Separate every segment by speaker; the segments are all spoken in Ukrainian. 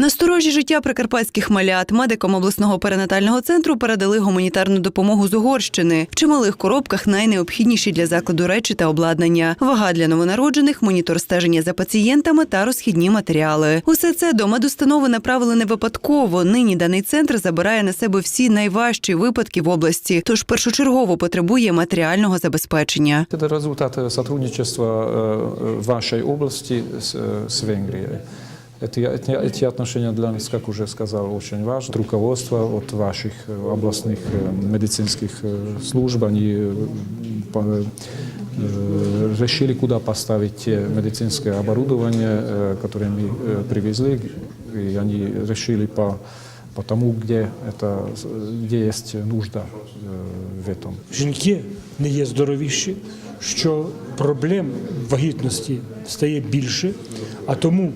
Speaker 1: Насторожі життя прикарпатських малят медикам обласного перинатального центру передали гуманітарну допомогу з Угорщини. В чималих коробках найнеобхідніші для закладу речі та обладнання, вага для новонароджених, монітор стеження за пацієнтами та розхідні матеріали. Усе це до медустанови направили не випадково. Нині даний центр забирає на себе всі найважчі випадки в області, тож першочергово потребує матеріального забезпечення.
Speaker 2: Это результат э, сотрудничества э, вашей области с, э, с Венгрией. Эти, эти, эти отношения для нас, как уже сказал, очень важны. Руководство от ваших э, областных э, медицинских э, служб, они э, по- э, решили, куда поставить те медицинское оборудование, э, которое мы э, привезли, и они решили по, по тому, где, это, где есть нужда э, в этом.
Speaker 3: жінки не є здоровіші, що проблем вагітності стає більше, а тому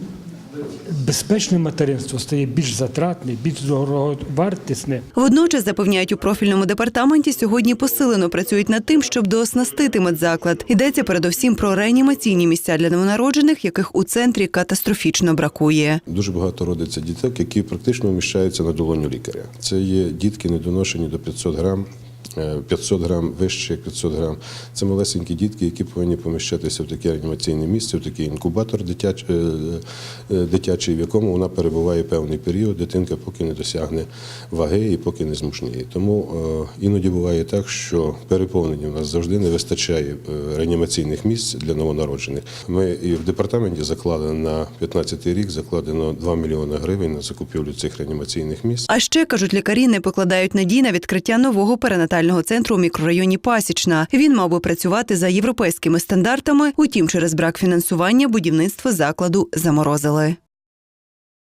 Speaker 3: безпечне материнство стає більш затратне, більш дороговартісне.
Speaker 1: Водночас запевняють у профільному департаменті, сьогодні посилено працюють над тим, щоб дооснастити медзаклад. Йдеться передовсім про реанімаційні місця для новонароджених, яких у центрі катастрофічно бракує.
Speaker 4: Дуже багато родиться діток, які практично вміщаються на долоню лікаря. Це є дітки недоношені до 500 грам. Е, 500 грам вище 500 грам. Це малесенькі дітки, які повинні поміщатися в таке реанімаційне місце, в такий інкубатор дитяч, е, е, дитячий, в якому вона перебуває певний період, дитинка поки не досягне ваги і поки не змушніє. Тому е, іноді буває так, що переповнення у нас завжди не вистачає е, реанімаційних місць для новонароджених. Ми і в департаменті заклали на 15 рік закладено 2 мільйони гривень на закупівлю цих реанімаційних місць.
Speaker 1: А ще кажуть, лікарі не покладають надій на відкриття нового перинатального центру у мікрорайоні Пасічна. Він мав би працювати за європейськими стандартами. Утім, через брак фінансування будівництво закладу заморозили.